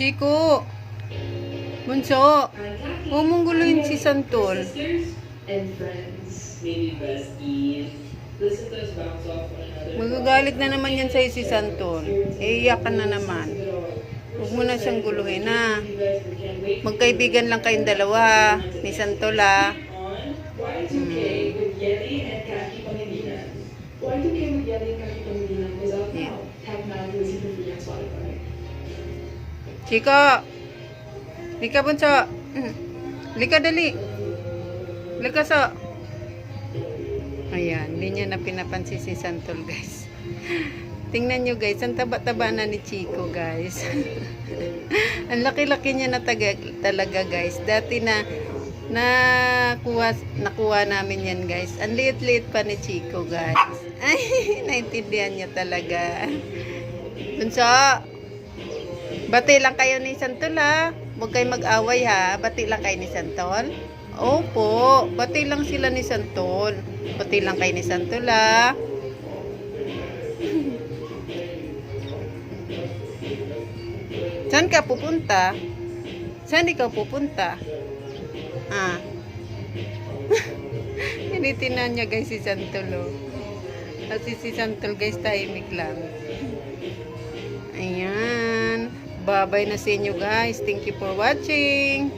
Chico! Bunso! Huwag mong guluhin si Santol. Magagalit na naman yan sa'yo si Santol. Iiyakan na naman. Huwag mo na siyang guluhin na. Magkaibigan lang kayong dalawa ni Santol on Y2K with Yeti and Kaki Pangilinan. Y2K with Yeti and Kaki Pangilinan is out Yeah. Chico! Lika bunso! Lika dali! Lika so! Ayan, hindi niya na pinapansin si Santol guys. Tingnan nyo guys, ang taba-taba na ni Chico guys. ang laki-laki niya na taga, talaga guys. Dati na nakuha, nakuha namin yan guys. Ang liit-liit pa ni Chico guys. Ay, naintindihan niya talaga. Bunso! Bati lang kayo ni Santol ha. Huwag kayo mag-away ha. Bati lang kayo ni Santol. Opo, bati lang sila ni Santol. Bati lang kayo ni Santol ha. Saan ka pupunta? Saan ikaw pupunta? Ah. Tinitinan niya guys si Santol oh. Kasi si Santol guys tahimik lang. Ayan. Babay na sa inyo guys. Thank you for watching.